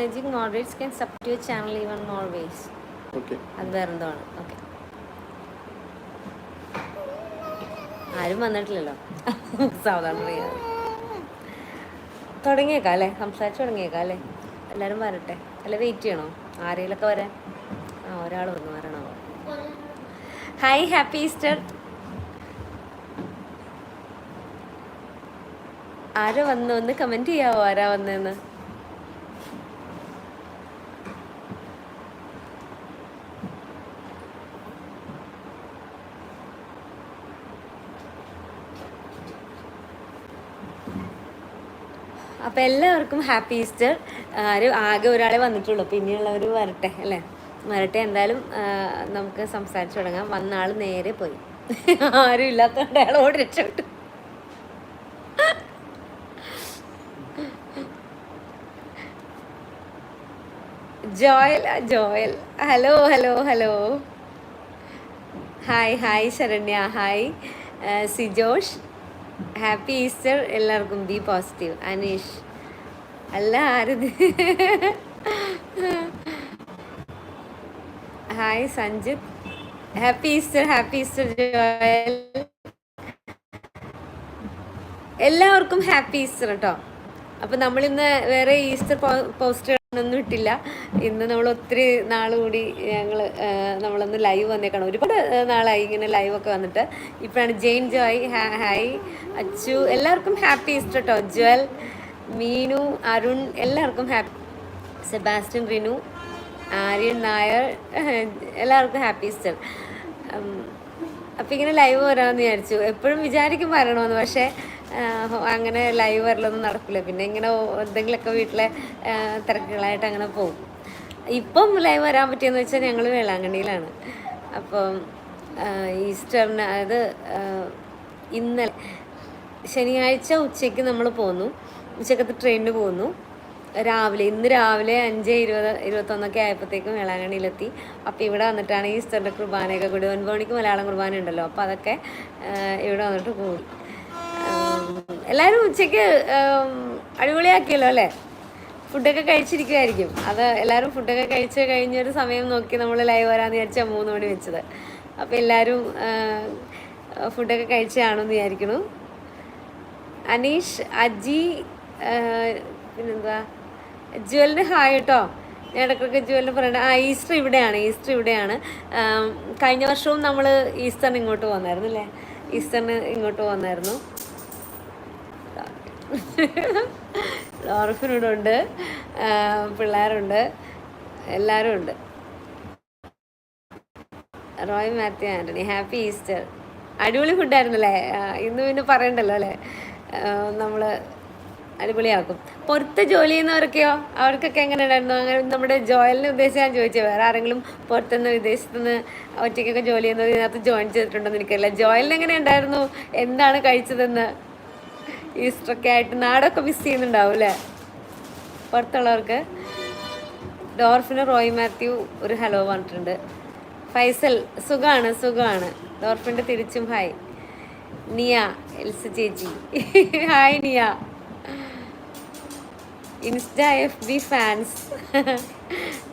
Managing moderates can substitute channel even more ways അത് വേറെ എന്തോ ആണ് ഓക്കെ ആരും വന്നിട്ടില്ലല്ലോ. സാവധാനം പറയാം. തുടങ്ങിയേക്കാം അല്ലേ? സംസാരിച്ച് തുടങ്ങിയേക്കാം അല്ലേ? എല്ലാവരും വരട്ടെ. അല്ല വെയിറ്റ് ചെയ്യണോ? ആരെങ്കിലൊക്കെ വരാൻ? ആ ഒരാൾ വന്ന് വരണോ? ഹായ് ഹാപ്പി ഈസ്റ്റർ ആരാ വന്നു? ഒന്ന് കമന്റ് ചെയ്യാവോ? ആരാ വന്നതെന്ന് അപ്പം എല്ലാവർക്കും ഹാപ്പി ഈസ്റ്റർ. ആരും ആകെ ഒരാളെ വന്നിട്ടുള്ളൂ. പിന്നെയുള്ളവർ വരട്ടെ അല്ലേ? വരട്ടെ എന്തായാലും നമുക്ക് സംസാരിച്ചു തുടങ്ങാം. വന്ന ആൾ നേരെ പോയി. ആരും ഇല്ലാത്തതുകൊണ്ട് അയാൾ ഓടി രക്ഷപ്പെട്ടു. Joel Joel. Hello hello hello. Hi hi Saranya hi. Sijosh. Happy Easter. എല്ലാവർക്കും ബി പോസിറ്റീവ്. അനീഷ്. അല്ല ആരത്? Hi Sanjith happy Easter happy Easter Joel എല്ലാവർക്കും ഹാപ്പി ഈസ്റ്റർ കേട്ടോ അപ്പം നമ്മളിന്ന് വേറെ ഈസ്റ്റർ പോസ്റ്റർ ഒന്നും ഇട്ടില്ല. ഇന്ന് നമ്മൾ ഒത്തിരി നാൾ കൂടി ഞങ്ങൾ നമ്മളൊന്ന് ലൈവ് വന്നേക്കണം. ഒരുപാട് നാളായി ഇങ്ങനെ ലൈവ് ഒക്കെ വന്നിട്ട്. ഇപ്പോഴാണ് ജെയിൻ ജോയ് ഹായ് അച്ചു. എല്ലാവർക്കും ഹാപ്പി ഈസ്റ്റർ കേട്ടോ ജ്വൽ. മീനു അരുൺ എല്ലാവർക്കും ഹാപ്പി. സെബാസ്റ്റ്യൻ റിനു ആര്യൻ നായർ എല്ലാവർക്കും ഹാപ്പി ഈസ്റ്റർ അപ്പം ഇങ്ങനെ ലൈവ് വരാമെന്ന് വിചാരിച്ചു. എപ്പോഴും വിചാരിക്കും വരണമെന്ന് പക്ഷേ അങ്ങനെ ലൈവ് വരലൊന്നും നടക്കില്ല പിന്നെ ഇങ്ങനെ എന്തെങ്കിലുമൊക്കെ വീട്ടിലെ തിരക്കുകളായിട്ട് അങ്ങനെ പോകും. ഇപ്പം ലൈവ് വരാൻ പറ്റിയെന്ന് വെച്ചാൽ ഞങ്ങൾ വേളാങ്കണ്ണിയിലാണ്. അപ്പം ഈസ്റ്ററിന് അതായത് ഇന്നലെ ശനിയാഴ്ച ഉച്ചയ്ക്ക് നമ്മൾ പോന്നു. ഉച്ചക്കത്തെ ട്രെയിനിന് പോന്നു. രാവിലെ ഇന്ന് രാവിലെ അഞ്ച് ഇരുപത് ഇരുപത്തൊന്നൊക്കെ ആയപ്പോഴത്തേക്കും വേളാങ്കണ്ണിയിലെത്തി. അപ്പോൾ ഇവിടെ വന്നിട്ടാണ് ഈസ്റ്ററിന്റെ കുർബാനയൊക്കെ കൂടി. ഒൻപത് മണിക്ക് മലയാളം കുർബാന ഉണ്ടല്ലോ അപ്പോൾ അതൊക്കെ ഇവിടെ വന്നിട്ട് കൂടി. എല്ലാവരും ഉച്ചയ്ക്ക് അടിപൊളിയാക്കിയല്ലോ അല്ലേ? ഫുഡൊക്കെ കഴിച്ചിരിക്കുമായിരിക്കും അത് എല്ലാവരും ഫുഡൊക്കെ കഴിച്ച് കഴിഞ്ഞൊരു സമയം നോക്കി നമ്മൾ ലൈവ് വരാമെന്ന് വിചാരിച്ചാൽ മൂന്ന് മണി വെച്ചത്. അപ്പോൾ എല്ലാവരും ഫുഡൊക്കെ കഴിച്ചാണെന്ന് വിചാരിക്കുന്നു. അനീഷ് അജി പിന്നെന്താ? ജ്വലിന് ഹായ് കേട്ടോ ഞാൻ ഇടയ്ക്കൊക്കെ ജ്വലിന് പറയണ്ട. ആ ഈസ്റ്റർ ഇവിടെയാണ് ഈസ്റ്റർ ഇവിടെയാണ്. കഴിഞ്ഞ വർഷവും നമ്മൾ ഈസ്റ്ററിന് ഇങ്ങോട്ട് വന്നായിരുന്നു അല്ലേ? ഈസ്റ്ററിന് ഇങ്ങോട്ട് വന്നായിരുന്നു. ലോറഫിനോടുണ്ട് പിള്ളേരുണ്ട്. എല്ലാവരും ഉണ്ട്. Roy Mathew Antony happy Easter. അടിപൊളി ഫുഡായിരുന്നല്ലേ ഇന്ന് പിന്നെ പറയണ്ടല്ലോ അല്ലേ? നമ്മൾ അടിപൊളിയാക്കും. പുറത്ത് ജോലി ചെയ്യുന്നവർക്കെയോ അവർക്കൊക്കെ എങ്ങനെ ഉണ്ടായിരുന്നു അങ്ങനെ നമ്മുടെ ജോയലിനെ ഉദ്ദേശിച്ച് ഞാൻ ചോദിച്ചത് വേറെ ആരെങ്കിലും പുറത്തുനിന്ന് വിദേശത്തുനിന്ന് ഒറ്റയ്ക്കൊക്കെ ജോലി ചെയ്യുന്നത് ഇതിനകത്ത് ജോയിൻ ചെയ്തിട്ടുണ്ടോ എന്ന് എനിക്കറിയില്ല. ജോയലിന് എങ്ങനെ ഉണ്ടായിരുന്നു എന്താണ് കഴിച്ചതെന്ന്? ഈസ്റ്ററൊക്കെ ആയിട്ട് നാടൊക്കെ മിസ് ചെയ്യുന്നുണ്ടാവും അല്ലേ? പുറത്തുള്ളവർക്ക്. ഡോർഫിന് റോയ് മാത്യു ഒരു ഹലോ പറഞ്ഞിട്ടുണ്ട്. ഫൈസൽ സുഖമാണ് സുഖമാണ് ഡോർഫിന്റെ തിരിച്ചും ഹായ് നിയ എൽസ ചേച്ചി. Hi Niya. Insta F B fans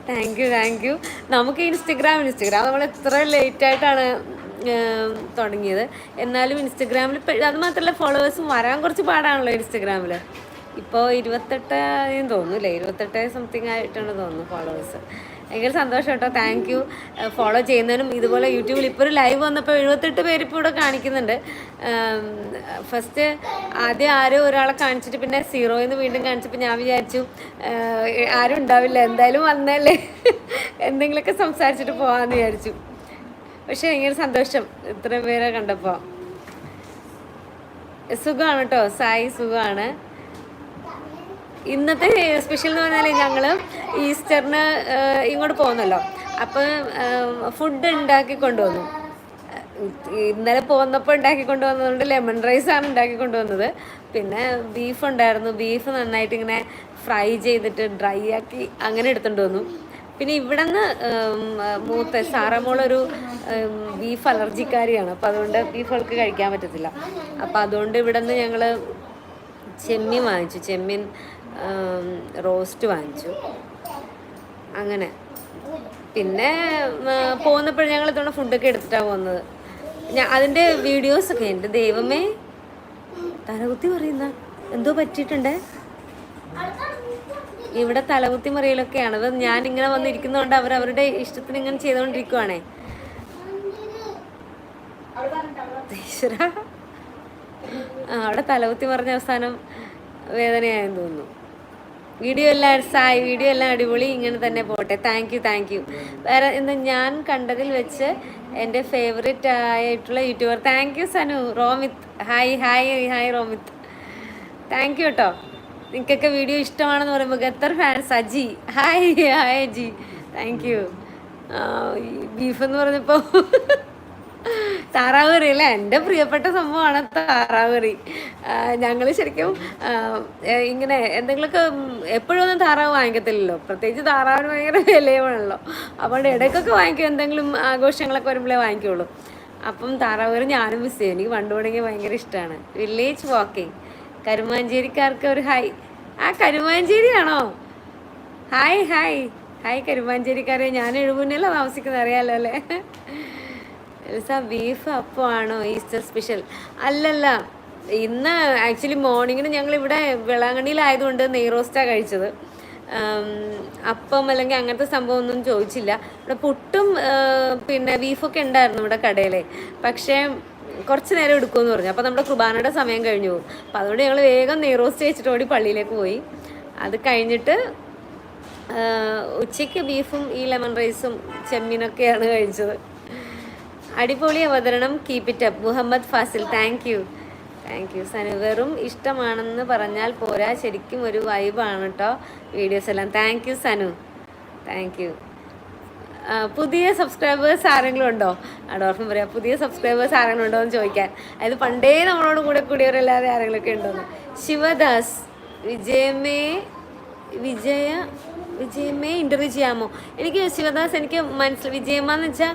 thank you thank you നമുക്ക് ഇൻസ്റ്റഗ്രാം ഇൻസ്റ്റഗ്രാം നമ്മൾ എത്ര ലേറ്റ് ആയിട്ടാണ് തുടങ്ങിയത്. എന്നാലും ഇൻസ്റ്റഗ്രാമിൽ അത് മാത്രമല്ല ഫോളോവേഴ്സും വരാൻ കുറച്ച് പാടാണല്ലോ ഇൻസ്റ്റഗ്രാമിൽ ഇപ്പോൾ ഇരുപത്തെട്ട് തോന്നുന്നു അല്ലേ ഇരുപത്തെട്ട് സംതിങ് ആയിട്ടാണ് തോന്നുന്നു ഫോളോവേഴ്സ് ഭയങ്കര സന്തോഷം കേട്ടോ. താങ്ക് യു ഫോളോ ചെയ്യുന്നതിനും ഇതുപോലെ യൂട്യൂബിൽ ഇപ്പോൾ ഒരു ലൈവ് വന്നപ്പോൾ എഴുപത്തെട്ട് പേര് ഇപ്പോൾ ഇവിടെ കാണിക്കുന്നുണ്ട്. ഫസ്റ്റ് ആദ്യം ആരോ ഒരാളെ കാണിച്ചിട്ട് പിന്നെ സീറോയിൽ നിന്ന് വീണ്ടും കാണിച്ചപ്പോൾ ഞാൻ വിചാരിച്ചു ആരും ഉണ്ടാവില്ല എന്തായാലും വന്നല്ലേ എന്തെങ്കിലുമൊക്കെ സംസാരിച്ചിട്ട് പോകാമെന്ന് വിചാരിച്ചു. പക്ഷേ ഭയങ്കര സന്തോഷം ഇത്രയും പേരെ കണ്ടപ്പോൾ സുഖമാണ് കേട്ടോ. സായി സുഖമാണ് ഇന്നത്തെ സ്പെഷ്യൽ എന്ന് പറഞ്ഞാൽ ഞങ്ങൾ ഈസ്റ്ററിന് ഇങ്ങോട്ട് പോകുന്നല്ലോ. അപ്പം ഫുഡ് ഉണ്ടാക്കി കൊണ്ടുവന്നു. ഇന്നലെ പോന്നപ്പോൾ ഉണ്ടാക്കി കൊണ്ടുവന്നതുകൊണ്ട് ലെമൺ റൈസാണ് ഉണ്ടാക്കി കൊണ്ടുവന്നത്. പിന്നെ ബീഫ് ഉണ്ടായിരുന്നു. ബീഫ് നന്നായിട്ട് ഇങ്ങനെ ഫ്രൈ ചെയ്തിട്ട് ഡ്രൈ ആക്കി അങ്ങനെ എടുത്തുകൊണ്ട് വന്നു. പിന്നെ ഇവിടെ നിന്ന് മൂത്ത സാറമോളൊരു ബീഫ് അലർജിക്കാരിയാണ്. അപ്പോൾ അതുകൊണ്ട് ബീഫ് അവൾക്ക് കഴിക്കാൻ പറ്റത്തില്ല. അപ്പോൾ അതുകൊണ്ട് ഇവിടെ നിന്ന് ഞങ്ങൾ ചെമ്മീൻ വാങ്ങിച്ചു. ചെമ്മീൻ റോസ്റ്റ് വാങ്ങിച്ചു. അങ്ങനെ. പിന്നെ പോകുന്നപ്പോഴും ഞങ്ങൾ ഇത്തവണ ഫുഡൊക്കെ എടുത്തിട്ടാണ് പോകുന്നത് ഞാൻ അതിന്റെ വീഡിയോസൊക്കെ എന്റെ ദൈവമേ. തലകുത്തി പറയുന്ന എന്തോ പറ്റിയിട്ടുണ്ട്. ഇവിടെ തലകുത്തി മറിയലൊക്കെയാണ്. അത് ഞാൻ ഇങ്ങനെ വന്നിരിക്കുന്നതുകൊണ്ട് അവർ അവരുടെ ഇഷ്ടത്തിന് ഇങ്ങനെ ചെയ്തുകൊണ്ടിരിക്കുവാണേ അവിടെ തലകുത്തി മറിഞ്ഞ അവസാനം വേദനയായെന്ന് തോന്നുന്നു. വീഡിയോ എല്ലാം സായി വീഡിയോ എല്ലാം അടിപൊളി ഇങ്ങനെ തന്നെ പോട്ടെ. താങ്ക് യു താങ്ക് യു വേറെ ഇന്ന് ഞാൻ കണ്ടതിൽ വെച്ച് എന്റെ ഫേവറേറ്റ് ആയിട്ടുള്ള YouTuber thank you Sanu Romith hi hi hi Romith thank you കേട്ടോ നിങ്ങൾക്കൊക്കെ വീഡിയോ ഇഷ്ടമാണെന്ന് പറയുമ്പോൾ Qatar fans Aji. Hi hi Aji. Thank you beef എന്ന് പറഞ്ഞപ്പോൾ താറാവ് കറി അല്ലേ എന്റെ പ്രിയപ്പെട്ട സംഭവമാണ് താറാവ് കറി ഞങ്ങൾ ശരിക്കും ഇങ്ങനെ എന്തെങ്കിലുമൊക്കെ എപ്പോഴൊന്നും താറാവ് വാങ്ങിക്കത്തില്ലല്ലോ. പ്രത്യേകിച്ച് താറാവിന് ഭയങ്കര വിലയുമാണല്ലോ. അപ്പോൾ ഇടയ്ക്കൊക്കെ വാങ്ങിക്കും. എന്തെങ്കിലും ആഘോഷങ്ങളൊക്കെ വരുമ്പോഴേ വാങ്ങിക്കുള്ളൂ. അപ്പം താറാവ് കറി ഞാനും മിസ് ചെയ്യും. എനിക്ക് പണ്ട് തുടങ്ങി ഭയങ്കര ഇഷ്ടമാണ്. വില്ലേജ് വാക്കിംഗ് കരുമാഞ്ചേരിക്കാർക്ക് ഒരു ഹായ് ആ കരുമാഞ്ചേരിയാണോ ഹായ് ഹായ്. ഹായ് കരുമാഞ്ചേരിക്കാരെ. ഞാൻ എഴുപുന്നല്ല താമസിക്കുന്നത്? അറിയാലോ അല്ലേ? ബീഫ് അപ്പമാണോ ഈസ്റ്റർ സ്പെഷ്യൽ? അല്ലല്ല ഇന്ന് ആക്ച്വലി മോർണിംഗിന് ഞങ്ങൾ ഇവിടെ വെളാങ്കണ്ണിയിലായതുകൊണ്ട് നെയ്റോസ്റ്റാണ് കഴിച്ചത്. അപ്പം അല്ലെങ്കിൽ അങ്ങനത്തെ സംഭവം ഒന്നും ചോദിച്ചില്ല. ഇവിടെ പുട്ടും പിന്നെ ബീഫൊക്കെ ഉണ്ടായിരുന്നു ഇവിടെ കടയിൽ പക്ഷേ കുറച്ച് നേരം എടുക്കുമെന്ന് പറഞ്ഞു. അപ്പോൾ നമ്മുടെ കുർബാനയുടെ സമയം കഴിഞ്ഞു പോകും. അപ്പോൾ അതുകൊണ്ട് ഞങ്ങൾ വേഗം നെയ്റോസ്റ്റ് വെച്ചിട്ട് ഓടി പള്ളിയിലേക്ക് പോയി. അത് കഴിഞ്ഞിട്ട് ഉച്ചയ്ക്ക് ബീഫും ഈ ലെമൺ റൈസും ചെമ്മീനൊക്കെയാണ് കഴിച്ചത്. അടിപൊളി അവതരണം. Keep it up Muhammad Fazil thank you thank you Sanu വെറും ഇഷ്ടമാണെന്ന് പറഞ്ഞാൽ പോരാ. ശരിക്കും ഒരു വൈബാണ് കേട്ടോ വീഡിയോസ് എല്ലാം. Thank you Sanu. Thank you പുതിയ സബ്സ്ക്രൈബേഴ്സ് ആരെങ്കിലും ഉണ്ടോ? അടോർഫം പറയാം. പുതിയ സബ്സ്ക്രൈബേഴ്സ് ആരെങ്കിലും ഉണ്ടോ എന്ന് ചോദിക്കാൻ. അതായത് പണ്ടേ നമ്മളോട് കൂടെ കൂടിയവരല്ലാതെ ആരെങ്കിലുമൊക്കെ ഉണ്ടോന്ന്. ശിവദാസ് വിജയമേ വിജയ വിജയമേ ഇന്റർവ്യൂ ചെയ്യാമോ? എനിക്ക് ശിവദാസ് എനിക്ക് മനസ്സിൽ വിജയമ്മ എന്ന് വെച്ചാൽ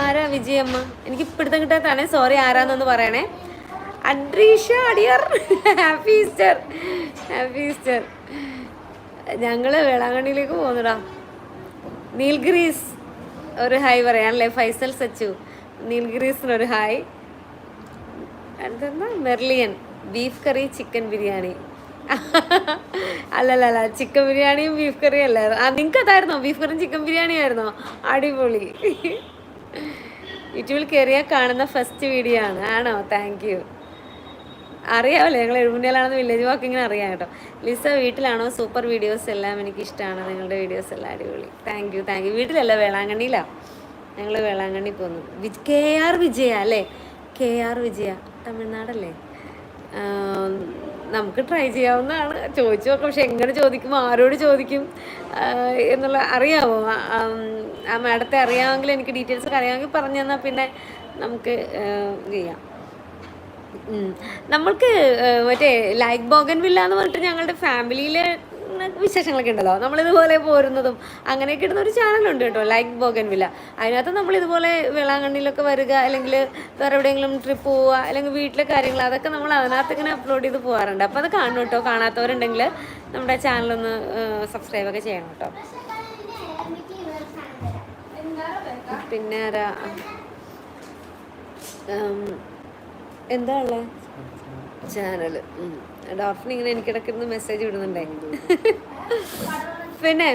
ആരാ വിജയമ്മ എനിക്ക് ഇപ്പിടുത്തം കിട്ടാത്താണേ സോറി ആരാന്നൊന്ന് പറയണേ. അഡ്രീഷ അടിയർ. ഹാപ്പി ഈസ്റ്റർ ഹാപ്പി ഈസ്റ്റർ ഞങ്ങൾ വേളാങ്കണ്ണിയിലേക്ക് പോകുന്നടാ നീൽഗ്രീസ് ഒരു ഹായ് പറയാനല്ലേ? ഫൈസൽ സച്ചു നീൽഗ്രീസിനൊരു ഹായ് അടുത്തെന്താ? മെർലിയൻ ബീഫ് കറി ചിക്കൻ ബിരിയാണി. അല്ലല്ല ചിക്കൻ ബിരിയാണിയും ബീഫ് കറിയും അല്ലായിരുന്നു. ആ നിങ്ങൾക്ക് അതായിരുന്നോ ബീഫ് കറിയും ചിക്കൻ ബിരിയാണിയും ആയിരുന്നോ അടിപൊളി. യൂട്യൂബിൽ കയറിയാൽ കാണുന്ന ഫസ്റ്റ് വീഡിയോ ആണ്. ആണോ? താങ്ക് യു അറിയാമല്ലോ ഞങ്ങൾ എഴുപുണ്ണിയിലാണെന്ന് വില്ലേജ് വാക്കിങ്ങനെ അറിയാം കേട്ടോ. ലിസ വീട്ടിലാണോ? സൂപ്പർ വീഡിയോസ് എല്ലാം എനിക്ക് ഇഷ്ടമാണ് നിങ്ങളുടെ വീഡിയോസ് എല്ലാം അടിപൊളി. താങ്ക് യു താങ്ക് യു വീട്ടിലല്ല? വേളാങ്കണ്ണിയിലാണ് ഞങ്ങൾ വേളാങ്കണ്ണി പോകുന്നു കെ ആർ വിജയ അല്ലേ? കെ ആർ വിജയ തമിഴ്നാടല്ലേ? നമുക്ക് ട്രൈ ചെയ്യാവുന്നതാണ്. ചോദിച്ചു നോക്കാം. പക്ഷെ എങ്ങനെ ചോദിക്കും? ആരോട് ചോദിക്കും? എന്നുള്ള അറിയാമോ ആ, മാഡത്തെ അറിയാമെങ്കിൽ എനിക്ക് ഡീറ്റെയിൽസ് ഒക്കെ അറിയാമെങ്കിൽ പറഞ്ഞു തന്നാൽ പിന്നെ നമുക്ക് ചെയ്യാം. നമ്മൾക്ക് മറ്റേ ലൈക്ക് ബോഗൻ വില്ല എന്ന് പറഞ്ഞിട്ട് ഞങ്ങളുടെ ഫാമിലിയിലെ വിശേഷങ്ങളൊക്കെ ഉണ്ടല്ലോ. നമ്മളിതുപോലെ പോരുന്നതും അങ്ങനെയൊക്കെ ഇടുന്ന ഒരു ചാനലുണ്ട് കേട്ടോ ലൈക്ക് ബോഗൻ വില്ല അതിനകത്ത് നമ്മൾ ഇതുപോലെ വേളാങ്കണ്ണിയിലൊക്കെ വരിക അല്ലെങ്കിൽ വേറെ എവിടെയെങ്കിലും ട്രിപ്പ് പോവുക അല്ലെങ്കിൽ വീട്ടിലെ കാര്യങ്ങൾ അതൊക്കെ നമ്മൾ അതിനകത്ത് ഇങ്ങനെ അപ്ലോഡ് ചെയ്ത് പോകാറുണ്ട്. അപ്പോൾ അത് കാണും കേട്ടോ. കാണാത്തവരുണ്ടെങ്കിൽ നമ്മുടെ ചാനലൊന്ന് സബ്സ്ക്രൈബൊക്കെ ചെയ്യണം കേട്ടോ. പിന്നെ ആരാ? എന്താ ഉള്ളത് ചാനൽ ഡോർഫിൻ ഇങ്ങനെ എനിക്കിടയ്ക്കിരുന്ന് മെസ്സേജ് വിടുന്നുണ്ടേ പിന്നെ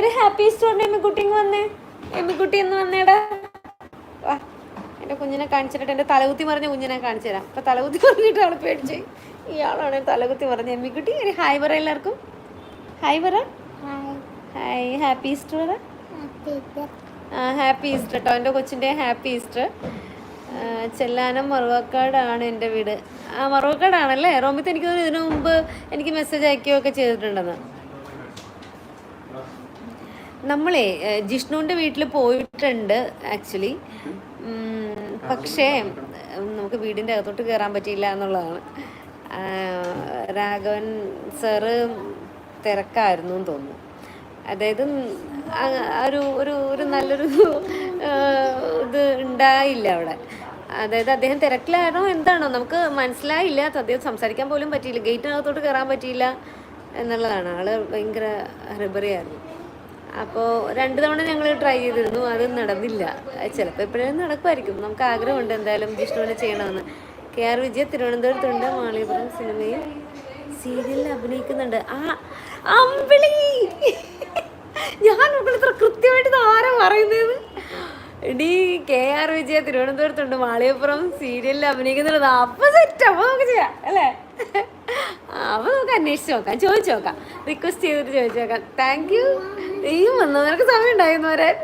ഒരു ഹാപ്പി സ്റ്റോറിന് എമ്മിക്കുട്ടിങ് വന്നേ. എമ്മിക്കുട്ടി എന്ന് വന്നേടാ. വാ എന്റെ കുഞ്ഞിനെ കാണിച്ചിട്ട് എന്റെ തലകുത്തി മറിഞ്ഞ കുഞ്ഞിനെ കാണിച്ചു തരാം. അപ്പം തലകുത്തി മറിഞ്ഞിട്ട് അവളെ പേടിച്ച് ഇയാളാണ് തലകുത്തി മറിഞ്ഞ എമ്മിക്കുട്ടി. ഒരു ഹായ് പറ എല്ലാവർക്കും. ഹായ് പറ. ഹായ് ഹാപ്പി ഈസ്റ്റർ പറ. ഹാപ്പി ഈസ്റ്റർ കേട്ടോ എന്റെ കൊച്ചിന്റെ ഹാപ്പി ഈസ്റ്റർ. ചെല്ലാനം മറുവക്കാടാണ് എന്റെ വീട്. ആ മറുവക്കാടാണല്ലേ? റോമിത്ത് എനിക്ക് ഇതിനു മുമ്പ് എനിക്ക് മെസ്സേജ് അയക്കുകയൊക്കെ ചെയ്തിട്ടുണ്ടെന്ന്. നമ്മളെ ജിഷ്ണുവിന്റെ വീട്ടിൽ പോയിട്ടുണ്ട് ആക്ച്വലി പക്ഷേ നമുക്ക് വീടിന്റെ അകത്തോട്ട് കയറാൻ പറ്റിയില്ല എന്നുള്ളതാണ്. രാഘവൻ സാറ് തിരക്കായിരുന്നു എന്ന് തോന്നുന്നു. അതായത് ഒരു ഒരു ഒരു നല്ലൊരു ഇത് ഉണ്ടായില്ല അവിടെ. അതായത് അദ്ദേഹം തിരക്കിലാണോ എന്താണോ? നമുക്ക് മനസ്സിലായില്ല. അദ്ദേഹം സംസാരിക്കാൻ പോലും പറ്റിയില്ല. ഗേറ്റിനകത്തോട്ട് കയറാൻ പറ്റിയില്ല എന്നുള്ളതാണ്. ആൾ ഭയങ്കര റിബറിയായിരുന്നു അപ്പോൾ രണ്ട് തവണ ഞങ്ങൾ ട്രൈ ചെയ്തിരുന്നു. അത് നടന്നില്ല. ചിലപ്പോൾ എപ്പോഴും നടക്കുമായിരിക്കും. നമുക്ക് ആഗ്രഹമുണ്ട് എന്തായാലും ജിഷ്ണുവിനെ ചെയ്യണമെന്ന്. K R Vijaya തിരുവനന്തപുരത്തുണ്ട്. മാളിപുരം സിനിമയിൽ സീരിയലിൽ അഭിനയിക്കുന്നുണ്ട്. ആ അമ്പിളി! ഞാൻ ഇത്ര കൃത്യമായിട്ട് ആരാ പറയുന്നത് എടീ കെ ആർ വിജയ തിരുവനന്തപുരത്തുണ്ട്. മാളികപ്പുറം സീരിയലിൽ അഭിനയിക്കുന്നുള്ളത് അപ്പൊ സെറ്റ് അപ്പൊ നമുക്ക് ചെയ്യാം അല്ലേ? അപ്പൊ നമുക്ക് അന്വേഷിച്ച് നോക്കാം. ചോദിച്ചു നോക്കാം. റിക്വസ്റ്റ് ചെയ്തിട്ട് ചോദിച്ചു നോക്കാം. താങ്ക് യു നീയും വന്നു നിനക്ക് സമയം ഉണ്ടായിരുന്നു വരാൻ.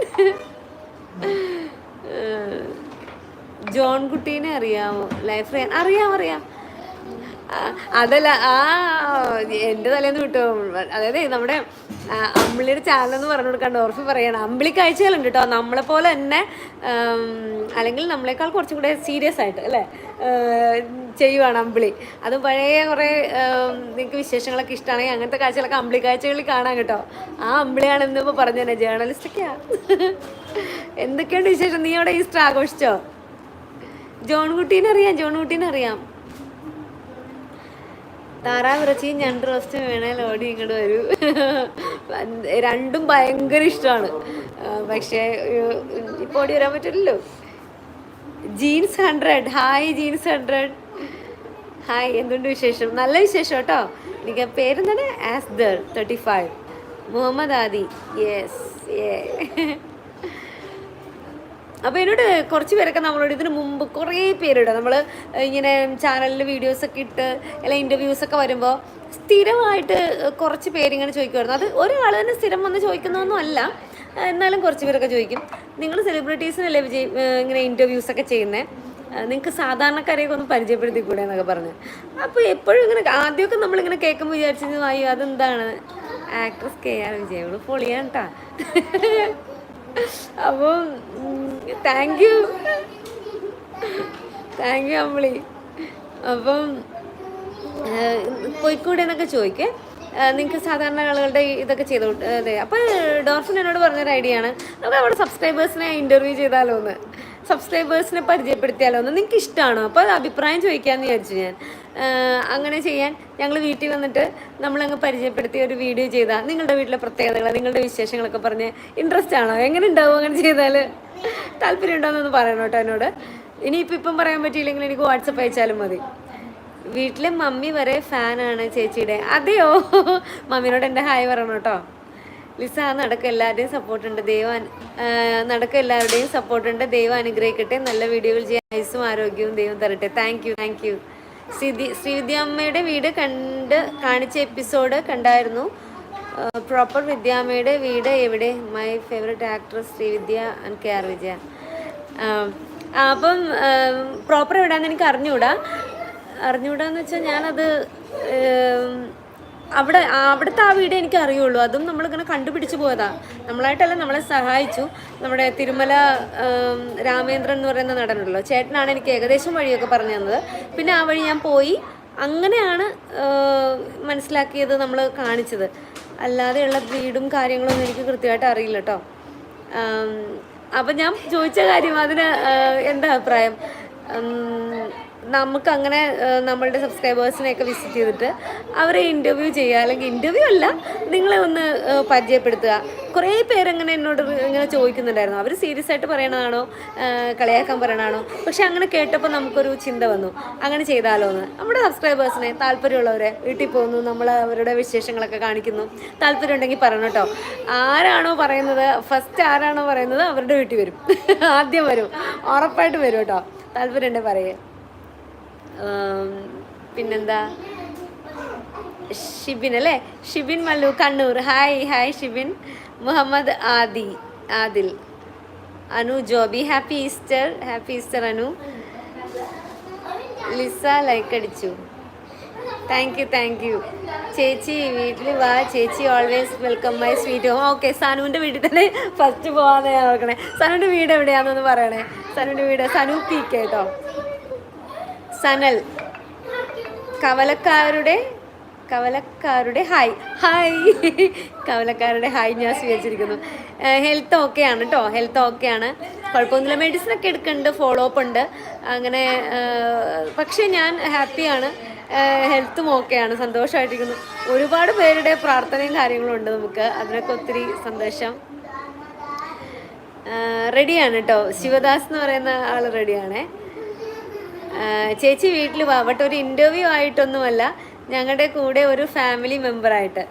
ജോൺ കുട്ടീനെ അറിയാമോ? ലൈഫ് അറിയാം അറിയാം. അതല്ല ആ എന്റെ തലേന്ന് വിട്ടു അതായത് നമ്മുടെ അമ്പിളിയുടെ ചാനൽ എന്ന് പറഞ്ഞു കൊടുക്കാണ്ട് ഓർഫി പറയണം. അമ്പിളി കാഴ്ചകളുണ്ട് കേട്ടോ. നമ്മളെ പോലെ തന്നെ അല്ലെങ്കിൽ നമ്മളെക്കാൾ കുറച്ചും കൂടെ സീരിയസ് ആയിട്ട് അല്ലേ? ചെയ്യുവാണ് അമ്പിളി. അത് പഴയ കുറേ നിങ്ങൾക്ക് വിശേഷങ്ങളൊക്കെ ഇഷ്ടമാണെങ്കിൽ അങ്ങനത്തെ കാഴ്ചകളൊക്കെ അമ്പിളി കാഴ്ചകളിൽ കാണാം കേട്ടോ. ആ അമ്പിളിയാണ് ഇന്നിപ്പോൾ പറഞ്ഞു തന്നെ ജേർണലിസ്റ്റൊക്കെയാ എന്തൊക്കെയുണ്ട് വിശേഷം? നീ അവിടെ ഈസ്റ്റർ ആഘോഷിച്ചോ? ജോൺകുട്ടീനെ അറിയാം ജോൺകുട്ടീനെ അറിയാം. താറാവിറച്ചിയും ഞണ്ട് റോസ്റ്റും വേണേൽ ഓടി ഇങ്ങോട്ട് വരൂ. രണ്ടും ഭയങ്കര ഇഷ്ടമാണ് പക്ഷേ ഇപ്പോൾ ഓടി വരാൻ പറ്റില്ലല്ലോ. Jeans hundred hi jeans hundred hi എന്തുണ്ട് വിശേഷം? നല്ല വിശേഷം കേട്ടോ. എനിക്ക് പേരെന്താണ്? ആസ്ദർ thirty five Muhammad Adi. Yes ഏ അപ്പോൾ എന്നോട് കുറച്ച് പേരൊക്കെ നമ്മളോട് ഇതിന് മുമ്പ് കുറേ പേരുണ്ട്. നമ്മൾ ഇങ്ങനെ ചാനലിൽ വീഡിയോസൊക്കെ ഇട്ട് അല്ലെങ്കിൽ ഇന്റർവ്യൂസൊക്കെ വരുമ്പോൾ സ്ഥിരമായിട്ട് കുറച്ച് പേരിങ്ങനെ ചോദിക്കുമായിരുന്നു അത് ഒരാൾ തന്നെ സ്ഥിരം വന്ന് ചോദിക്കുന്നതൊന്നും അല്ല. എന്നാലും കുറച്ച് പേരൊക്കെ ചോദിക്കും. നിങ്ങൾ സെലിബ്രിറ്റീസിനല്ലേ വിജയ് ഇങ്ങനെ ഇന്റർവ്യൂസൊക്കെ ചെയ്യുന്നത് നിങ്ങൾക്ക് സാധാരണക്കാരെയൊക്കെ ഒന്ന് പരിചയപ്പെടുത്തി കൂടെ എന്നൊക്കെ പറഞ്ഞു. അപ്പോൾ എപ്പോഴും ഇങ്ങനെ ആദ്യമൊക്കെ നമ്മളിങ്ങനെ കേൾക്കുമ്പോൾ വിചാരിച്ചിരുന്നു അയ്യോ അതെന്താണ്? Actress K R Vijay. പൊളിയാണ് കേട്ടാ അപ്പം താങ്ക് യു താങ്ക് യു അമ്മളി അപ്പം പോയിക്കൂടെ എന്നൊക്കെ ചോദിക്കേ. നിങ്ങൾക്ക് സാധാരണ ആളുകളുടെ ഇതൊക്കെ ചെയ്തു അതെ. അപ്പോൾ ഡോർഫിൻ എന്നോട് പറഞ്ഞൊരു ഐഡിയ ആണ്. നമുക്ക് അവിടെ സബ്സ്ക്രൈബേഴ്സിനെ ഇന്റർവ്യൂ ചെയ്താലോ എന്ന് സബ്സ്ക്രൈബേഴ്സിനെ പരിചയപ്പെടുത്തിയാലോ എന്ന് നിങ്ങൾക്ക് ഇഷ്ടമാണോ അപ്പോൾ അഭിപ്രായം ചോദിക്കാമെന്ന് വിചാരിച്ചു ഞാൻ. അങ്ങനെ ചെയ്യാൻ ഞങ്ങൾ വീട്ടിൽ വന്നിട്ട് നമ്മളങ്ങ് പരിചയപ്പെടുത്തി ഒരു വീഡിയോ ചെയ്താൽ നിങ്ങളുടെ വീട്ടിലെ പ്രത്യേകതകൾ നിങ്ങളുടെ വിശേഷങ്ങളൊക്കെ പറഞ്ഞ് ഇൻട്രസ്റ്റ് ആണോ? എങ്ങനെ ഉണ്ടാവും അങ്ങനെ ചെയ്താൽ താല്പര്യം ഉണ്ടോയെന്നൊന്ന് പറയണം കേട്ടോ എന്നോട്. ഇനിയിപ്പോൾ ഇപ്പം പറയാൻ പറ്റിയില്ലെങ്കിൽ എനിക്ക് വാട്സപ്പ് അയച്ചാലും മതി. വീട്ടിലെ മമ്മി വരെ ഫാനാണ് ചേച്ചിയുടെ. അതെയോ? മമ്മിനോട് എന്റെ ഹായ് പറയണം കേട്ടോ. ലിസ നടക്ക എല്ലാവരുടെയും സപ്പോർട്ടുണ്ട് ദൈവം നടക്ക എല്ലാവരുടെയും സപ്പോർട്ടുണ്ട് ദൈവം അനുഗ്രഹിക്കട്ടെ. നല്ല വീഡിയോകൾ ചെയ്യാൻ ആയുസും ആരോഗ്യവും ദൈവം തരട്ടെ. Thank you thank you Sreethi ശ്രീവിദ്യാമ്മയുടെ വീട് കണ്ട് കാണിച്ച എപ്പിസോഡ് കണ്ടായിരുന്നു. പ്രോപ്പർ വിദ്യാമ്മയുടെ വീട് എവിടെ? My favourite actress Sreevidya and K R Vijaya. അപ്പം പ്രോപ്പർ എവിടെയാണെന്ന് എനിക്ക് അറിഞ്ഞുകൂടാ അറിഞ്ഞുകൂടാന്ന് വെച്ചാൽ ഞാനത് അവിടെ അവിടുത്തെ ആ വീട് എനിക്ക് അറിയുള്ളൂ. അതും നമ്മളിങ്ങനെ കണ്ടുപിടിച്ച് പോയതാ. നമ്മളായിട്ടല്ല നമ്മളെ സഹായിച്ചു. നമ്മുടെ തിരുമല രാമേന്ദ്രൻ എന്ന് പറയുന്ന നടനുണ്ടല്ലോ. ചേട്ടനാണ് എനിക്ക് ഏകദേശം വഴിയൊക്കെ പറഞ്ഞു തന്നത്. പിന്നെ ആ വഴി ഞാൻ പോയി. അങ്ങനെയാണ് മനസ്സിലാക്കിയത് നമ്മൾ കാണിച്ചത്. അല്ലാതെയുള്ള വീടും കാര്യങ്ങളൊന്നും എനിക്ക് കൃത്യമായിട്ട് അറിയില്ല കേട്ടോ അപ്പം ഞാൻ ചോദിച്ച കാര്യം അതിന് എന്താ അഭിപ്രായം? നമുക്കങ്ങനെ നമ്മളുടെ സബ്സ്ക്രൈബേഴ്സിനെയൊക്കെ വിസിറ്റ് ചെയ്തിട്ട് അവരെ ഇന്റർവ്യൂ ചെയ്യുക. അല്ലെങ്കിൽ ഇന്റർവ്യൂ അല്ല നിങ്ങളെ ഒന്ന് പരിചയപ്പെടുത്തുക. കുറേ പേരങ്ങനെ എന്നോട് ഇങ്ങനെ ചോദിക്കുന്നുണ്ടായിരുന്നു. അവർ സീരിയസ് ആയിട്ട് പറയണതാണോ? കളിയാക്കാൻ പറയണതാണോ? പക്ഷെ അങ്ങനെ കേട്ടപ്പോൾ നമുക്കൊരു ചിന്ത വന്നു. അങ്ങനെ ചെയ്താലോ എന്ന്. നമ്മുടെ സബ്സ്ക്രൈബേഴ്സിനെ താല്പര്യമുള്ളവരെ വീട്ടിൽ പോകുന്നു. നമ്മൾ അവരുടെ വിശേഷങ്ങളൊക്കെ കാണിക്കുന്നു. താല്പര്യം ഉണ്ടെങ്കിൽ പറയണം കേട്ടോ. ആരാണോ പറയുന്നത് ഫസ്റ്റ് ആരാണോ പറയുന്നത് അവരുടെ വീട്ടിൽ വരും. ആദ്യം വരും. ഉറപ്പായിട്ട് വരും കേട്ടോ. താല്പര്യം ഉണ്ടെങ്കിൽ പറയേ. പിന്നെന്താ? ഷിബിൻ അല്ലേ? Shibin Mallu Kannur. Hi hi Shibin. Muhammad Adi Adil. Anu Joby. Happy Easter happy Easter Anu. Liza like അടിച്ചു. താങ്ക് യു താങ്ക് യു ചേച്ചി വീട്ടിൽ വാ. ചേച്ചി always welcome my sweet home okay സനുവിന്റെ വീട്ടിൽ തന്നെ ഫസ്റ്റ് പോകാമെന്ന് ഞാൻ ഓർക്കണേ. സനുവിന്റെ വീട് എവിടെയാണെന്നൊന്ന് പറയണേ. സനുവിന്റെ വീട് സനു പി കേട്ടോ സനൽ. കവലക്കാരുടെ കവലക്കാരുടെ ഹായ്. ഹായ്. കവലക്കാരുടെ ഹായ് ഞാൻ സ്വീകരിച്ചിരിക്കുന്നു. ഹെൽത്ത് ഓക്കെയാണ് കേട്ടോ ഹെൽത്ത് ഓക്കെയാണ് കുഴപ്പമൊന്നുമില്ല. മെഡിസിൻ ഒക്കെ എടുക്കുന്നുണ്ട് ഫോളോ അപ്പ് ഉണ്ട്. അങ്ങനെ പക്ഷേ ഞാൻ ഹാപ്പിയാണ് ഹെൽത്തും ഓക്കെയാണ് സന്തോഷമായിട്ടിരിക്കുന്നു. ഒരുപാട് പേരുടെ പ്രാർത്ഥനയും കാര്യങ്ങളും ഉണ്ട് നമുക്ക്. അതിനൊക്കെ ഒത്തിരി സന്തോഷം. റെഡിയാണ് കേട്ടോ ശിവദാസ് എന്ന് പറയുന്ന ആൾ റെഡിയാണേ ചേച്ചി വീട്ടിൽ വാ. ബട്ട് ഒരു ഇന്റർവ്യൂ ആയിട്ടൊന്നുമല്ല. ഞങ്ങളുടെ കൂടെ ഒരു ഫാമിലി മെമ്പറായിട്ട്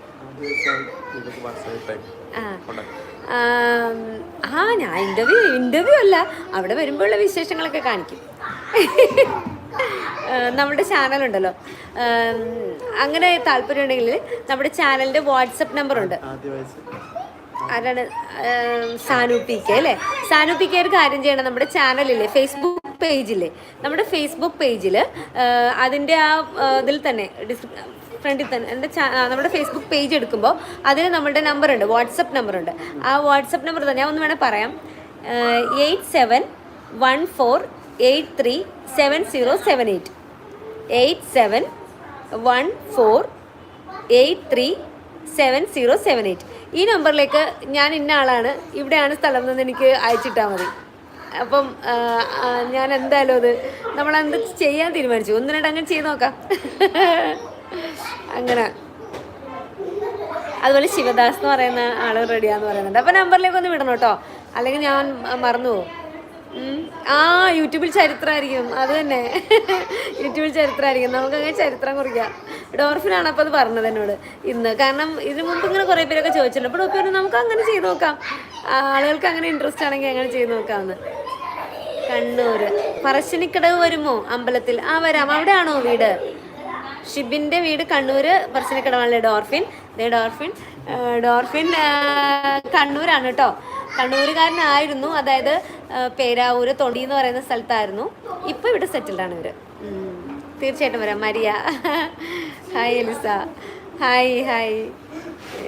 ആ. ഞാൻ ഇന്റർവ്യൂ ഇന്റർവ്യൂ അല്ല. അവിടെ വരുമ്പോഴുള്ള വിശേഷങ്ങളൊക്കെ കാണിക്കും. നമ്മുടെ ചാനലുണ്ടല്ലോ അങ്ങനെ താല്പര്യം ഉണ്ടെങ്കിൽ നമ്മുടെ ചാനലിന്റെ വാട്സപ്പ് നമ്പറുണ്ട് ആരാണ്? സാനു പി കെ അല്ലേ? സാനു പി കെ ഒരു കാര്യം ചെയ്യണം. നമ്മുടെ ചാനലില്ലേ ഫേസ്ബുക്ക് പേജില്ലേ നമ്മുടെ ഫേസ്ബുക്ക് പേജിൽ അതിന്റെ ആ ഇതിൽ തന്നെ ഫ്രണ്ടിൽ തന്നെ എന്റെ നമ്മുടെ ഫേസ്ബുക്ക് പേജ് എടുക്കുമ്പോൾ അതിൽ നമ്മുടെ നമ്പർ ഉണ്ട് വാട്സപ്പ് നമ്പർ ഉണ്ട്. ആ വാട്സപ്പ് നമ്പർ തന്നെ ഒന്ന് വേണേൽ പറയാം. Eight seven one four eight three seven zero seven eight eight seven one four eight three seven zero seven eight ഈ നമ്പറിലേക്ക് ഞാൻ ഇന്ന ആളാണ്. ഇവിടെയാണ് സ്ഥലം എന്ന് എനിക്ക് അയച്ചിട്ടാൽ മതി. അപ്പം ഞാൻ എന്തായാലും അത് നമ്മളെന്ത് ചെയ്യാൻ തീരുമാനിച്ചു? ഒന്ന് രണ്ട് അങ്ങനെ ചെയ്ത് നോക്കാം. അങ്ങനെ. അതുപോലെ ശിവദാസ് എന്ന് പറയുന്ന ആൾ റെഡിയാന്ന് പറയുന്നുണ്ട്. അപ്പം നമ്പറിലേക്ക് ഒന്ന് വിടണം കേട്ടോ. അല്ലെങ്കിൽ ഞാൻ മറന്നു പോകും. ആ യൂട്യൂബിൽ ചരിത്രമായിരിക്കും. അത് തന്നെ. യൂട്യൂബിൽ ചരിത്രമായിരിക്കും. നമുക്കങ്ങനെ ചരിത്രം കുറിക്കാം. ഡോർഫിനാണ് അപ്പോൾ അത് പറഞ്ഞത് എന്നോട്. ഇന്ന്. കാരണം ഇതിന് മുമ്പ് ഇങ്ങനെ കുറേ പേരൊക്കെ ചോദിച്ചിട്ടുണ്ട്. അപ്പോൾ ഡോക്ടർ നമുക്ക് അങ്ങനെ ചെയ്ത് നോക്കാം. ആളുകൾക്ക് അങ്ങനെ ഇൻട്രസ്റ്റ് ആണെങ്കിൽ അങ്ങനെ ചെയ്ത് നോക്കാമെന്ന് കണ്ണൂർ പറശ്ശിനിക്കടവ് വരുമോ? അമ്പലത്തിൽ. ആ വരാം. അവിടെയാണോ വീട്? ഷിബിന്റെ വീട് കണ്ണൂർ പറശ്ശിനിക്കടവാണല്ലേ ഡോർഫിൻ? ദേ ഡോർഫിൻ. ഡോർഫിൻ കണ്ണൂരാണ് കേട്ടോ. കണ്ണൂരുകാരനായിരുന്നു. അതായത് പേരാവൂര് തൊണ്ടി എന്ന് പറയുന്ന സ്ഥലത്തായിരുന്നു. ഇപ്പോൾ ഇവിടെ സെറ്റിൽഡ് ആണ് ഇവർ തീർച്ചയായിട്ടും വരാം. Maria. Hi Liza hi hi.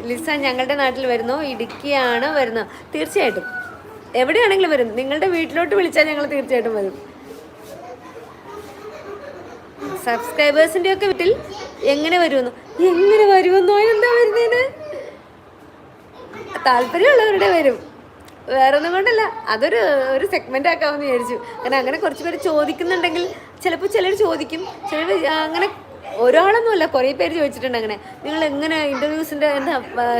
Liza ഞങ്ങളുടെ നാട്ടിൽ വരുന്നു. ഇടുക്കിയാണ് വരുന്നത് തീർച്ചയായിട്ടും. എവിടെയാണെങ്കിലും വരും. നിങ്ങളുടെ വീട്ടിലോട്ട് വിളിച്ചാൽ ഞങ്ങൾ തീർച്ചയായിട്ടും വരും. സബ്സ്ക്രൈബേഴ്സിന്റെ ഒക്കെ വീട്ടിൽ എങ്ങനെ വരുമെന്ന്? എങ്ങനെ വരുമെന്നോ? എന്താ വരുന്നതിന് താല്പര്യമുള്ളവരുടെ വരും. വേറെ ഒന്നും കൊണ്ടല്ല. അതൊരു ഒരു സെഗ്മെന്റ് ആക്കാമെന്ന് വിചാരിച്ചു. കാരണം അങ്ങനെ കുറച്ച് പേര് ചോദിക്കുന്നുണ്ടെങ്കിൽ ചിലപ്പോൾ ചിലർ ചോദിക്കും. ചിലർ അങ്ങനെ ഒരാളൊന്നുമല്ല കുറേ പേര് ചോദിച്ചിട്ടുണ്ട് അങ്ങനെ. നിങ്ങൾ എങ്ങനെ ഇന്റർവ്യൂസിന്റെ എന്താ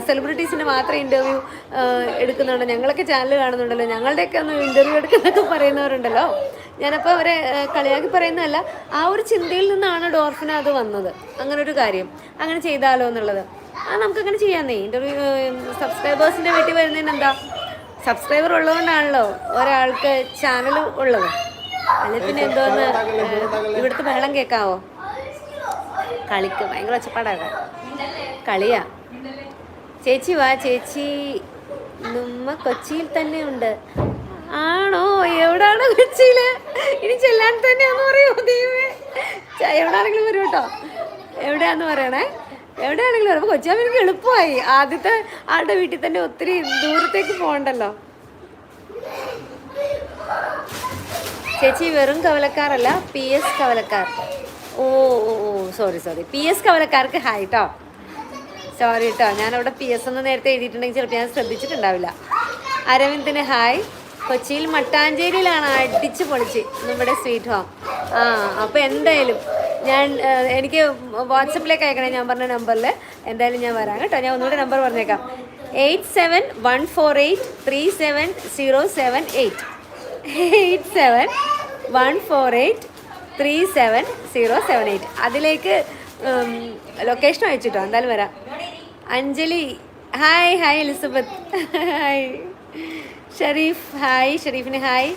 സെലിബ്രിറ്റീസിന്റെ മാത്രം ഇന്റർവ്യൂ എടുക്കുന്നുണ്ടോ? ഞങ്ങളൊക്കെ ചാനൽ കാണുന്നുണ്ടല്ലോ. ഞങ്ങളുടെയൊക്കെ ഒന്ന് ഇന്റർവ്യൂ എടുക്കുന്നൊക്കെ പറയുന്നവരുണ്ടല്ലോ. ഞാനപ്പോൾ അവരെ കളിയാക്കി പറയുന്നതല്ല. ആ ഒരു ചിന്തയിൽ നിന്നാണ് ഡോർഫിന് അത് വന്നത്. അങ്ങനെ ഒരു കാര്യം. അങ്ങനെ ചെയ്താലോ എന്നുള്ളത്. ആ നമുക്കങ്ങനെ ചെയ്യാന്നേ ഇന്റർവ്യൂ സബ്സ്ക്രൈബേഴ്സിന്റെ വീട്ടിൽ വരുന്നതിന് എന്താ? സബ്സ്ക്രൈബർ ഉള്ളതുകൊണ്ടാണല്ലോ ഒരാൾക്ക് ചാനൽ ഉള്ളത്. അല്ലെ പിന്നെ എന്തോന്ന് ഇവിടുത്തെ ബഹളം കേൾക്കാവോ കളിക്ക് ഭയങ്കര ഒച്ചപ്പാടാണ് കളിയാ. ചേച്ചി വാ ചേച്ചി. നമ്മ കൊച്ചിയിൽ തന്നെ ഉണ്ട്. ആണോ? എവിടാണ് കൊച്ചിയിൽ? ഇനി ചെല്ലാൻ തന്നെയാന്ന് പറയുമോ ദൈവമേ? എവിടെ എവിടാണെങ്കിലും വരും കേട്ടോ. എവിടെയാന്ന് പറയണേ? എവിടെയാണെങ്കിലും വരും അപ്പൊ കൊച്ചിയാകുമ്പോൾ എനിക്ക് എളുപ്പമായി. ആദ്യത്തെ ആളുടെ വീട്ടിൽ തന്നെ ഒത്തിരി ദൂരത്തേക്ക് പോകണ്ടല്ലോ. ചേച്ചി വെറും കവലക്കാരല്ല പി എസ് കവലക്കാർ. Oh oh oh sorry sorry P S കവലക്കാർക്ക് ഹായ് കേട്ടോ സോറി കേട്ടോ ഞാനവിടെ പി എസ് എന്ന് നേരത്തെ എഴുതിയിട്ടുണ്ടെങ്കിൽ ചിലപ്പോൾ ഞാൻ ശ്രദ്ധിച്ചിട്ടുണ്ടാവില്ല. അരവിന്ദിന് ഹായ് കൊച്ചിയിൽ മട്ടാഞ്ചേരിയിലാണ് അടിച്ച് പൊളിച്ച് നമ്മുടെ സ്വീറ്റ് ഹോം ആ അപ്പോൾ എന്തായാലും ഞാൻ എനിക്ക് വാട്സപ്പിലേക്ക് അയക്കണേ ഞാൻ പറഞ്ഞ നമ്പറിൽ എന്തായാലും ഞാൻ വരാം കേട്ടോ. ഞാൻ ഒന്നുകൂടെ നമ്പർ പറഞ്ഞേക്കാം. Eight seven one four eight three seven zero seven eight. Eight seven one four eight three seven zero seven eight. അതിലേക്ക് ലൊക്കേഷൻ അയച്ചിട്ടോ? എന്തായാലും വരാം. Anjali hi hi Elizabeth. Hi. Sharif hi ഷെരീഫിന് hi.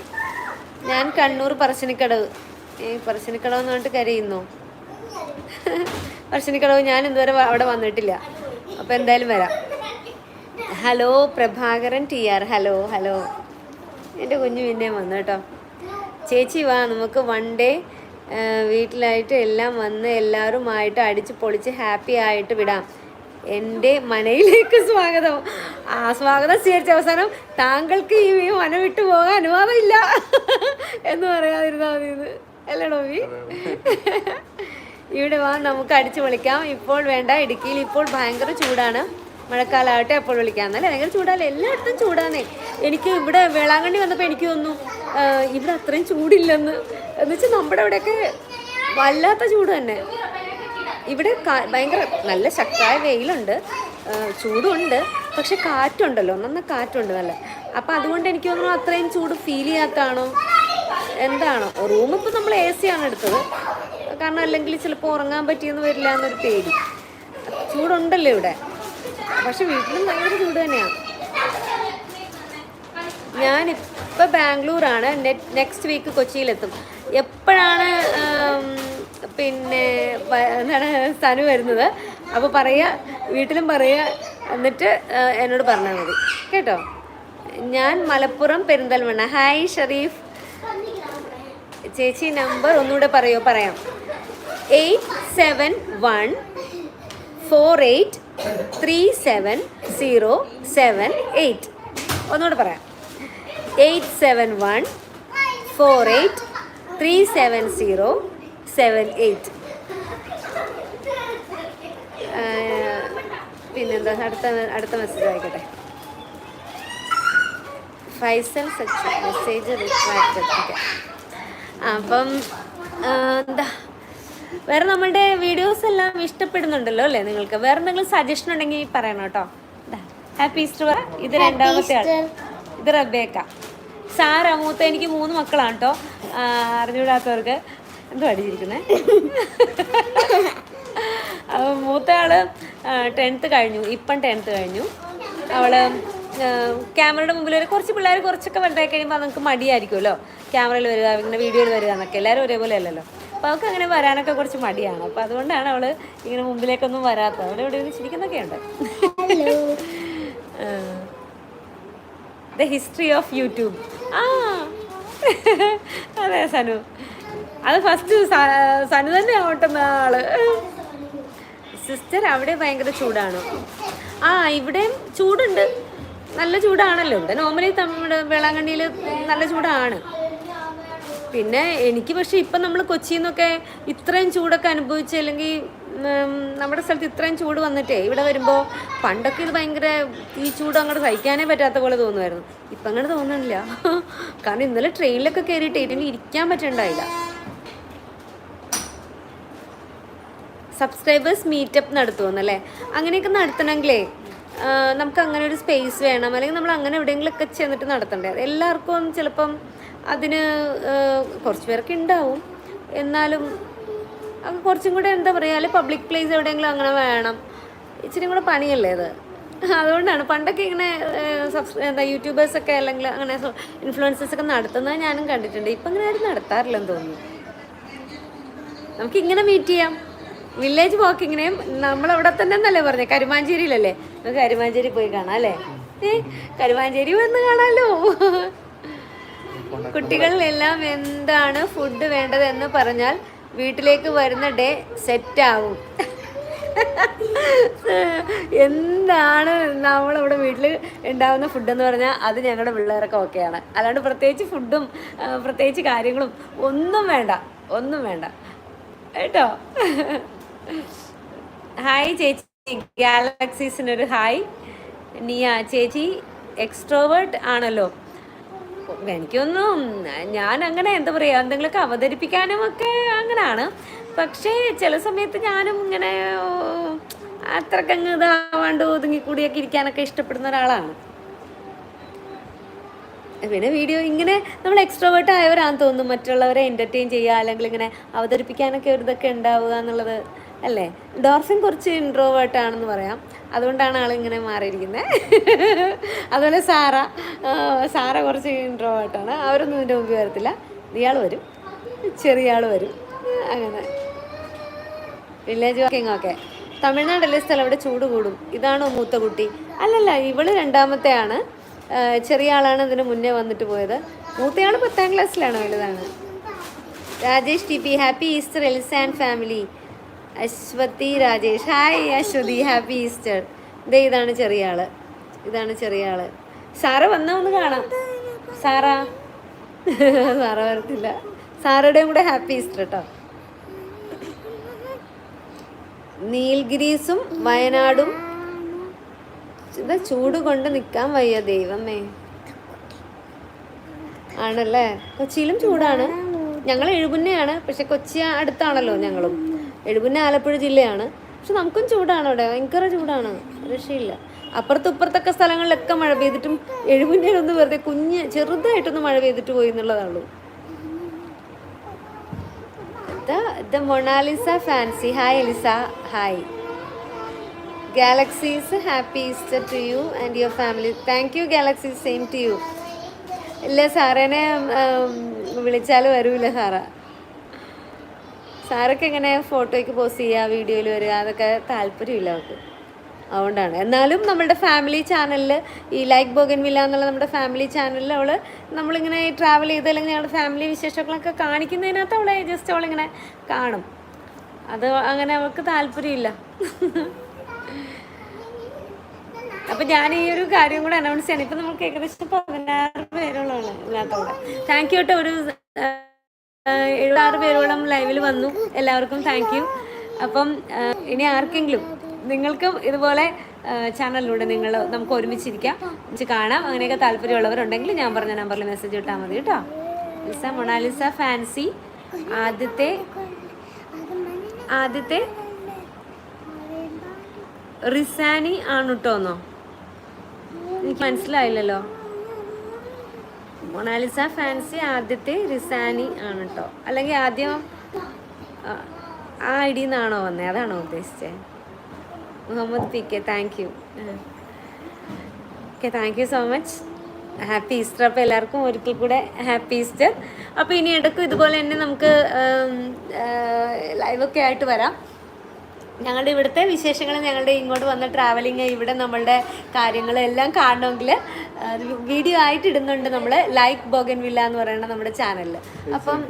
ഞാൻ കണ്ണൂർ പറശ്ശിനിക്കടവ്. ഏ പറശ്ശിനിക്കടവ് എന്ന് പറഞ്ഞിട്ട് കരയുന്നു. പറശ്ശിനിക്കടവ് ഞാൻ ഇതുവരെ അവിടെ വന്നിട്ടില്ല. അപ്പോൾ എന്തായാലും വരാം. Hello Prabhakaran T R. Hello hello. എന്റെ കുഞ്ഞു പിന്നെയും വന്നു കേട്ടോ. ചേച്ചി വാ നമുക്ക് വൺ ഡേ വീട്ടിലായിട്ട് എല്ലാം വന്ന് എല്ലാവരുമായിട്ട് അടിച്ച് പൊളിച്ച് ഹാപ്പി ആയിട്ട് വിടാം. എന്റെ മനയിലേക്ക് സ്വാഗതം. ആ സ്വാഗതം സ്വീകരിച്ച അവസാനം താങ്കൾക്ക് ഈ മന വിട്ടു പോകാൻ അനുവാദമില്ല എന്ന് പറയാതിരുന്നാൽ മതി അല്ലേ ഡോബി ഇവിടെ വാ നമുക്ക് അടിച്ചു വിളിക്കാം ഇപ്പോൾ വേണ്ട ഇടുക്കിയിൽ ഇപ്പോൾ ഭയങ്കര ചൂടാണ്. മഴക്കാലമാകട്ടെ അപ്പോൾ വിളിക്കാം എന്നല്ലേ ഭയങ്കര ചൂടാല്ല? എല്ലായിടത്തും ചൂടാന്നേ. എനിക്ക് ഇവിടെ വേളാങ്കണ്ണി വന്നപ്പോൾ എനിക്ക് തോന്നുന്നു ഇവിടെ അത്രയും ചൂടില്ലെന്ന്. എന്ന് വെച്ചാൽ നമ്മുടെ ഇവിടെയൊക്കെ വല്ലാത്ത ചൂട് തന്നെ. ഇവിടെ ഭയങ്കര നല്ല ശക്തമായ വെയിലുണ്ട്. ചൂടുണ്ട്. പക്ഷെ കാറ്റുണ്ടല്ലോ നന്ന കാറ്റുണ്ട് നല്ല. അപ്പം അതുകൊണ്ട് എനിക്ക് തോന്നുന്നു അത്രയും ചൂട് ഫീൽ ചെയ്യാത്താണോ? എന്താണോ. റൂം ഇപ്പം നമ്മൾ എ സി ആണ് എടുത്തത്. കാരണം അല്ലെങ്കിൽ ചിലപ്പോൾ ഉറങ്ങാൻ പറ്റിയെന്ന് വരില്ല എന്നൊരു പേടി. ചൂടുണ്ടല്ലോ ഇവിടെ. പക്ഷെ വീട്ടിലും ഭയങ്കര ചൂട് തന്നെയാണ്. ഞാൻ ഞാനിപ്പോൾ ബാംഗ്ലൂരാണ് നെക്സ്റ്റ് വീക്ക് കൊച്ചിയിലെത്തും. എപ്പോഴാണ് പിന്നെ എന്താണ് സനു വരുന്നത്? അപ്പോൾ പറയുക വീട്ടിലും പറയുക എന്നിട്ട് എന്നോട് പറഞ്ഞാൽ മതി. കേട്ടോ? ഞാൻ മലപ്പുറം പെരിന്തൽമണ്ണ. ഹായ് ഷറീഫ് ചേച്ചി നമ്പർ ഒന്നുകൂടെ പറയോ പറയാം. Eight seven one four eight three seven zero seven eight. ഒന്നുകൂടെ പറയാം. Eight seven one four eight three seven zero seven eight. പിന്നെന്താ? അടുത്ത അടുത്ത മെസ്സേജ് ആയിക്കോട്ടെ ഫൈസൽ സെക്ഷൻ മെസ്സേജ് റിപ്ലൈ അപ്പം എന്താ വേറെ നമ്മളുടെ വീഡിയോസ് എല്ലാം ഇഷ്ടപ്പെടുന്നുണ്ടല്ലോ അല്ലേ നിങ്ങൾക്ക്? വേറെ എന്തെങ്കിലും സജഷൻ ഉണ്ടെങ്കിൽ പറയണം കേട്ടോ. ഹാപ്പി ഈസ്റ്റർ ഇത് രണ്ടാമത്തെ ആൾ. ഇത് റബേക്ക. സാറ മൂത്ത എനിക്ക് മൂന്ന് മക്കളാണ് കേട്ടോ. അറിഞ്ഞുകൂടാത്തവർക്ക് എന്തോ അടിച്ചിരിക്കുന്നേ? അപ്പം മൂത്ത ആൾ ടെൻത്ത് കഴിഞ്ഞു. ഇപ്പം ടെൻത്ത് കഴിഞ്ഞു. അവൾ ക്യാമറയുടെ മുമ്പിൽ വരെ കുറച്ച് പിള്ളേർ കുറച്ചൊക്കെ വലുതായി കഴിയുമ്പോൾ നമുക്ക് മടിയായിരിക്കുമല്ലോ. ക്യാമറയിൽ വരിക ഇങ്ങനെ വീഡിയോയിൽ വരിക എന്നൊക്കെ. എല്ലാവരും ഒരേപോലെ അല്ലല്ലോ. അപ്പോൾ അവൾക്ക് അങ്ങനെ വരാനൊക്കെ കുറച്ച് മടിയാണ്. അപ്പോൾ അതുകൊണ്ടാണ് അവൾ ഇങ്ങനെ മുമ്പിലേക്കൊന്നും വരാത്തത്. അവിടെ ഇവിടെ ഇരുന്ന് ചിരിക്കുന്നൊക്കെ ഉണ്ട്. ദ ഹിസ്റ്ററി ഓഫ് യൂട്യൂബ് ആ. അതെ സനു. അത് ഫസ്റ്റ് സനു തന്നെ ഓട്ടുന്ന ആൾ. സിസ്റ്റർ അവിടെ ഭയങ്കര ചൂടാണ്. ആ ഇവിടെയും ചൂടുണ്ട്. നല്ല ചൂടാണല്ലോ. ഇവിടെ നോർമലി നമ്മുടെ വേളാങ്കണ്ണിയിൽ നല്ല ചൂടാണ്. പിന്നെ എനിക്ക് പക്ഷേ ഇപ്പം നമ്മൾ കൊച്ചിയിൽ നിന്നൊക്കെ ഇത്രയും ചൂടൊക്കെ അനുഭവിച്ച് അല്ലെങ്കിൽ നമ്മുടെ സ്ഥലത്ത് ഇത്രയും ചൂട് വന്നിട്ടേ ഇവിടെ വരുമ്പോൾ പണ്ടൊക്കെ ഇത് ഭയങ്കര ഈ ചൂട് അങ്ങോട്ട് സഹിക്കാനേ പറ്റാത്ത പോലെ തോന്നുമായിരുന്നു. ഇപ്പം അങ്ങനെ തോന്നുന്നില്ല. കാരണം ഇന്നലെ ട്രെയിനിലൊക്കെ കയറിയിട്ട് ഇതിന് ഇരിക്കാൻ പറ്റണ്ടായില്ല. സബ്സ്ക്രൈബേഴ്സ് മീറ്റപ്പ് നടത്തുമെന്നല്ലേ അങ്ങനെയൊക്കെ നടത്തണമെങ്കിലേ നമുക്ക് അങ്ങനെ ഒരു സ്പേസ് വേണം. അല്ലെങ്കിൽ നമ്മൾ അങ്ങനെ എവിടെയെങ്കിലുമൊക്കെ ചെന്നിട്ട് നടത്തണ്ടേ? എല്ലാവർക്കും ചിലപ്പം അതിന് കുറച്ച് പേർക്ക് ഉണ്ടാവും. എന്നാലും കുറച്ചും കൂടെ എന്താ പറയുക അല്ലെങ്കിൽ പബ്ലിക് പ്ലേസ് എവിടെയെങ്കിലും അങ്ങനെ വേണം. ഇച്ചിരി കൂടെ പണിയല്ലേ അത്? അതുകൊണ്ടാണ് പണ്ടൊക്കെ ഇങ്ങനെ സബ്സ് എന്താ യൂട്യൂബേഴ്സൊക്കെ അല്ലെങ്കിൽ അങ്ങനെ ഇൻഫ്ലുവൻസേഴ്സൊക്കെ നടത്തുന്നത് ഞാനും കണ്ടിട്ടുണ്ട്. ഇപ്പം അങ്ങനെ ആരും നടത്താറില്ലെന്ന് തോന്നുന്നു. നമുക്ക് ഇങ്ങനെ മീറ്റ് ചെയ്യാം. വില്ലേജ് വാക്കിങ്ങിനെയും നമ്മളവിടെ തന്നെ എന്നല്ലേ പറഞ്ഞു? കരുമാഞ്ചേരിയിലല്ലേ? നമുക്ക് കരുമാഞ്ചേരി പോയി കാണാം അല്ലേ? കരുമാഞ്ചേരി വന്ന് കാണാലോ? കുട്ടികളിലെല്ലാം എന്താണ് ഫുഡ് വേണ്ടതെന്ന് പറഞ്ഞാൽ വീട്ടിലേക്ക് വരുന്ന ഡേ സെറ്റ് ആവും. എന്താണ് നമ്മളിവിടെ വീട്ടിൽ ഉണ്ടാവുന്ന ഫുഡെന്ന് പറഞ്ഞാൽ അത് ഞങ്ങളുടെ പിള്ളേരൊക്കെ ഓക്കെയാണ് അല്ലാണ്ട് പ്രത്യേകിച്ച് ഫുഡും പ്രത്യേകിച്ച് കാര്യങ്ങളും ഒന്നും വേണ്ട. ഒന്നും വേണ്ട. കേട്ടോ? ഹായ് ചേച്ചി. ഗാലക്സീസിനൊരു ഹായ് നിയ ചേച്ചി എക്സ്ട്രോവേർട്ട് ആണല്ലോ. എനിക്കൊന്നും ഞാൻ അങ്ങനെ എന്താ പറയുക എന്തെങ്കിലുമൊക്കെ അവതരിപ്പിക്കാനും ഒക്കെ അങ്ങനെയാണ് പക്ഷേ ചില സമയത്ത് ഞാനും ഇങ്ങനെ അത്രക്കങ്ങ് ഇതാവാണ്ട് ഒതുങ്ങിക്കൂടിയൊക്കെ ഇരിക്കാനൊക്കെ ഇഷ്ടപ്പെടുന്ന ഒരാളാണ്. പിന്നെ വീഡിയോ ഇങ്ങനെ നമ്മൾ എക്സ്ട്രോവേർട്ട് ആയവരാന്ന് തോന്നുന്നു. മറ്റുള്ളവരെ എന്റർടൈൻ ചെയ്യുക അല്ലെങ്കിൽ ഇങ്ങനെ അവതരിപ്പിക്കാനൊക്കെ ഒരു ഇതൊക്കെ ഉണ്ടാവുക എന്നുള്ളത് അല്ലേ? ഡോർഫിൻ കുറച്ച് ഇൻട്രോവേർട്ട് ആണെന്ന് പറയാം. അതുകൊണ്ടാണ് ആളിങ്ങനെ മാറിയിരിക്കുന്നത് അതുപോലെ സാറ സാറ കുറച്ച് ഇൻട്രോവേർട്ടാണ് അവരൊന്നും ഇതിന്റെ മുമ്പ് വരത്തില്ല. ഇയാൾ വരും. ചെറിയ ആൾ വരും. അങ്ങനെ. വില്ലേജ് വാക്കിംഗ് ഒക്കെ തമിഴ്നാടല്ലേ സ്ഥലം? അവിടെ ചൂട് കൂടും. ഇതാണോ മൂത്ത കുട്ടി? അല്ലല്ല ഇവൾ രണ്ടാമത്തെയാണ്. ചെറിയ ആളാണ് ഇതിന് മുന്നേ വന്നിട്ട് പോയത്. മൂത്തയാൾ പത്താം ക്ലാസ്സിലാണ് വലുതാണ്. Rajesh T P. Happy Easter Els and family. Aswathy Rajesh. Hi Aswathy. Happy Easter ദേ ഇതാണ് ചെറിയ ആൾ ഇതാണ് ചെറിയ ആൾ സാറ വന്നാ ഒന്ന് കാണാം. സാറാ? സാറ വരത്തില്ല. സാറയുടെയും കൂടെ ഹാപ്പി ഈസ്റ്റർ കേട്ടോ നീൽഗിരീസും വയനാടും ഇത് ചൂട് കൊണ്ട് നിൽക്കാൻ വയ്യ ദൈവമേ. ആണല്ലേ? കൊച്ചിയിലും ചൂടാണ്. ഞങ്ങൾ എഴുപുന്നയാണ്. പക്ഷെ കൊച്ചി അടുത്താണല്ലോ ഞങ്ങളും. എഴുപുന്ന ആലപ്പുഴ ജില്ലയാണ്. പക്ഷെ നമുക്കും ചൂടാണ് അവിടെ. ഭയങ്കര ചൂടാണ്. രക്ഷയില്ല. അപ്പുറത്തും ഇപ്പുറത്തൊക്കെ സ്ഥലങ്ങളിലൊക്കെ മഴ പെയ്തിട്ടും എഴുപുന്നയിലൊന്ന് വെറുതെ കുഞ്ഞ് ചെറുതായിട്ടൊന്ന് മഴ പെയ്തിട്ട് പോയി എന്നുള്ളതാണുള്ളൂ the Mona Lisa fancy? Hi Eliza hi galaxies happy Easter to you and your family thank you galaxies same to you ഇല്ല സാറേനെ വിളിച്ചാൽ വരൂല സാറ. സാറൊക്കെ ഇങ്ങനെ ഫോട്ടോയ്ക്ക് പോസ്റ്റ് ചെയ്യുക വീഡിയോയിൽ വരിക അതൊക്കെ താല്പര്യമില്ല അവർക്ക്. അതുകൊണ്ടാണ്. എന്നാലും നമ്മുടെ ഫാമിലി ചാനലിൽ ഈ ലൈക്ക് ബോഗൻ വില്ല എന്നുള്ള നമ്മുടെ ഫാമിലി ചാനലിൽ അവൾ നമ്മളിങ്ങനെ ട്രാവൽ ചെയ്ത് അല്ലെങ്കിൽ ഞങ്ങളുടെ ഫാമിലി വിശേഷങ്ങളൊക്കെ കാണിക്കുന്നതിനകത്ത് അവളെ ജസ്റ്റ് അവളിങ്ങനെ കാണും. അത് അങ്ങനെ അവൾക്ക് താല്പര്യമില്ല. അപ്പം ഞാൻ ഈ ഒരു കാര്യം കൂടെ അനൗൺസ് ചെയ്യണം. ഇപ്പം നമുക്ക് ഏകദേശം പതിനാറ് പേരോളമാണ് ഇതിനകത്തോടെ താങ്ക് യു കേട്ടോ ഒരു എഴുപത്താറ് പേരോളം ലൈവിൽ വന്നു. എല്ലാവർക്കും താങ്ക് യു അപ്പം ഇനി ആർക്കെങ്കിലും നിങ്ങൾക്കും ഇതുപോലെ ചാനലിലൂടെ നിങ്ങൾ നമുക്ക് ഒരുമിച്ചിരിക്കാം. ഒരുമിച്ച് കാണാം. അങ്ങനെയൊക്കെ താല്പര്യമുള്ളവരുണ്ടെങ്കിൽ ഞാൻ പറഞ്ഞ നമ്പറിൽ മെസ്സേജ് ഇട്ടാൽ മതി കേട്ടോ. ലിസ മൊണാലിസ ഫാൻസി ആദ്യത്തെ ആദ്യത്തെ റിസാനി ആണ് കേട്ടോന്നോ എനിക്ക് മനസ്സിലായില്ലല്ലോ. മൊണാലിസ ഫാൻസി ആദ്യത്തെ റിസാനി ആണ് കേട്ടോ അല്ലെങ്കിൽ ആദ്യം ആ, ഐ നിന്നാണോ വന്നത് അതാണോ ഉദ്ദേശിച്ചത് Muhammad P K thank you okay thank you so much happy Easter അപ്പോൾ എല്ലാവർക്കും ഒരിക്കൽ കൂടെ ഹാപ്പി ഈസ്റ്റർ അപ്പോൾ ഇനി ഇടയ്ക്കും ഇതുപോലെ തന്നെ നമുക്ക് ലൈവൊക്കെ ആയിട്ട് വരാം. ഞങ്ങളുടെ ഇവിടുത്തെ വിശേഷങ്ങൾ ഞങ്ങളുടെ ഇങ്ങോട്ട് വന്ന ട്രാവലിങ് ഇവിടെ നമ്മളുടെ കാര്യങ്ങളെല്ലാം കാണണമെങ്കിൽ വീഡിയോ ആയിട്ട് ഇടുന്നുണ്ട് നമ്മൾ ലൈക്ക് ബോഗൻ വില്ല എന്ന് പറയുന്ന നമ്മുടെ ചാനലിൽ അപ്പം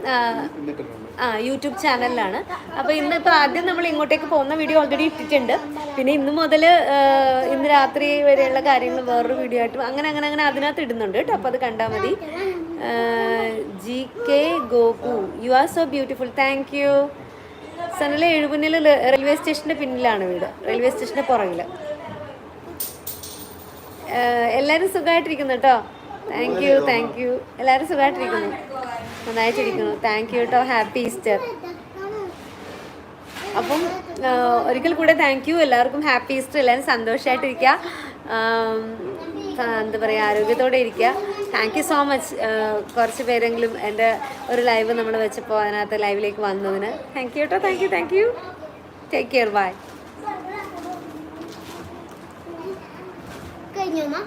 ആ, യൂട്യൂബ് ചാനലിലാണ് അപ്പോൾ ഇന്ന് ഇപ്പോൾ ആദ്യം നമ്മൾ ഇങ്ങോട്ടേക്ക് പോകുന്ന വീഡിയോ ഓൾറെഡി ഇട്ടിട്ടുണ്ട്. പിന്നെ ഇന്ന് മുതൽ ഇന്ന് രാത്രി വരെയുള്ള കാര്യങ്ങൾ വേറൊരു വീഡിയോ ആയിട്ട് അങ്ങനെ അങ്ങനെ അങ്ങനെ അതിനകത്ത് ഇടുന്നുണ്ട് കേട്ടോ. അപ്പോൾ അത് കണ്ടാൽ മതി. G K Goku you are so beautiful thank you Sanala എഴുപുന്നിൽ railway സ്റ്റേഷന്റെ പിന്നിലാണ് വീട്. റെയിൽവേ സ്റ്റേഷന്റെ പുറകിൽ എല്ലാവരും സുഖമായിട്ടിരിക്കുന്നു കേട്ടോ താങ്ക് യു താങ്ക് യു എല്ലാവരും സുഖമായിട്ടിരിക്കുന്നു നന്നായിട്ടിരിക്കുന്നു. താങ്ക് യു കേട്ടോ ഹാപ്പി ഈസ്റ്റർ അപ്പം ഒരിക്കൽ കൂടെ താങ്ക് യു എല്ലാവർക്കും ഹാപ്പി ഈസ്റ്റർ എല്ലാവരും സന്തോഷമായിട്ടിരിക്കുക എന്താ പറയുക ആരോഗ്യത്തോടെ ഇരിക്കുക താങ്ക് യു സോ മച്ച് കുറച്ച് പേരെങ്കിലും എന്റെ ഒരു ലൈവ് നമ്മൾ വെച്ചപ്പോൾ അതിനകത്ത് ലൈവിലേക്ക് വന്നതിന്. താങ്ക് യു കേട്ടോ thank you thank you take care bye കഴിഞ്ഞോ